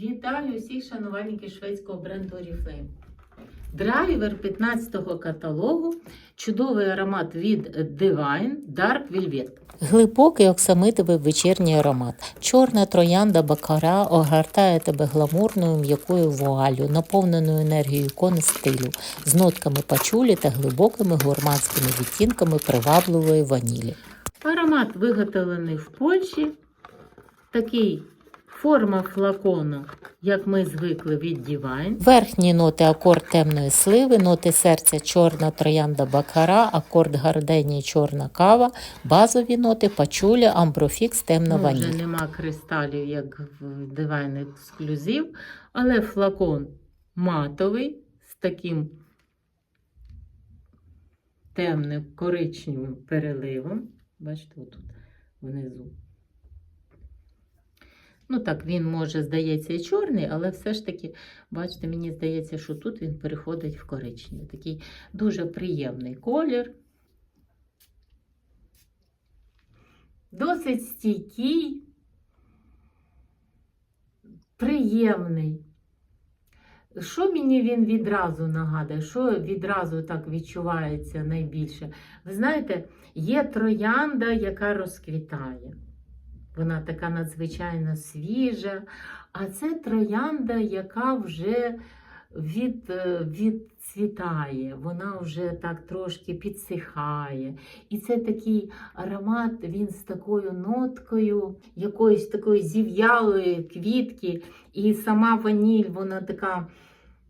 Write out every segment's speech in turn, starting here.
Вітаю усіх шанувальників шведського бренду Oriflame. Драйвер 15-го каталогу. Чудовий аромат від Divine Dark Velvet. Глибокий оксамитовий вечірній аромат. Чорна троянда бакара огортає тебе гламурною м'якою вуалю, наповненою енергією ікони стилю, з нотками пачулі та глибокими гурманськими відтінками привабливої ванілі. Аромат виготовлений в Польщі. Такий форма флакону, як ми звикли від Divine. Верхні ноти акорд темної сливи, ноти серця чорна троянда бакара, акорд гарденії чорна кава, базові ноти пачуля, амброфікс, темна Ну, ваніль. вже нема кристалів, як в Divine ексклюзив, але флакон матовий з таким темним коричневим переливом. Бачите, отут внизу. Ну так, він може, здається, і чорний, але все ж таки, бачите, мені здається, що тут він переходить в коричневий. Такий дуже приємний колір. Досить стійкий, приємний. Що мені він відразу нагадує? Що відразу так відчувається найбільше? Ви знаєте, є троянда, яка розквітає. Вона така надзвичайно свіжа, а це троянда, яка вже від, е, відцвітає, вона вже так трошки підсихає. І це такий аромат, він з такою ноткою, якоїсь такої зів'ялої квітки, і сама ваніль, вона така,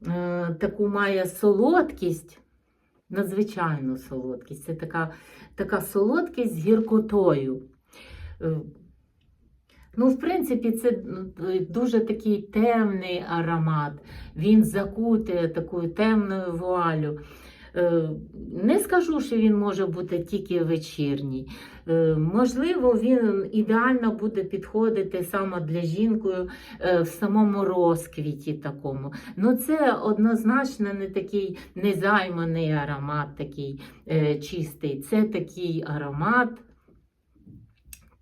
е, таку має солодкість. Надзвичайну солодкість. Це така, така солодкість з гіркотою. Е, Ну, в принципі, це дуже такий темний аромат. Він закутує такою темною вуалю. Е, Не скажу, що він може бути тільки вечірній. Е, Можливо, він ідеально буде підходити саме для жінкою е, в самому розквіті такому. Ну, це однозначно не такий незайманий аромат, такий е, чистий. Це такий аромат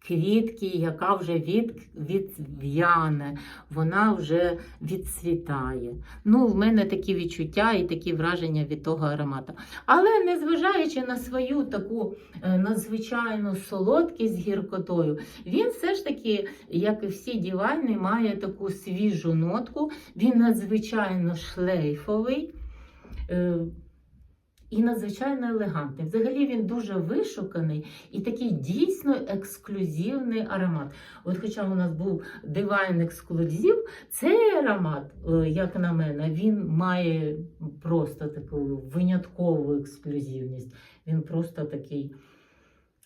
квітки, яка вже від, відв'яне, вона вже відцвітає. Ну, в мене такі відчуття і такі враження від того аромату. Але незважаючи на свою таку е, надзвичайну солодкість з гіркотою, він все ж таки, як і всі дівайни, має таку свіжу нотку, він надзвичайно шлейфовий. І надзвичайно елегантний. Взагалі він дуже вишуканий і такий дійсно ексклюзивний аромат. От хоча у нас був Divine ексклюзив, цей аромат, е, як на мене, він має просто таку виняткову ексклюзивність. Він просто такий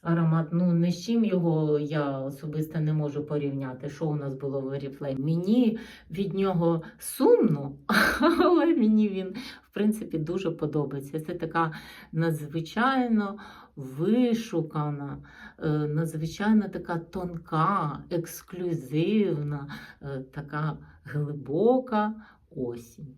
аромат. Ну, ні з чим його я особисто не можу порівняти. Що у нас було в Oriflame. Мені від нього сумно, але мені він в принципі дуже подобається. Це така надзвичайно вишукана, е, надзвичайно така тонка, ексклюзивна, е, така глибока осінь.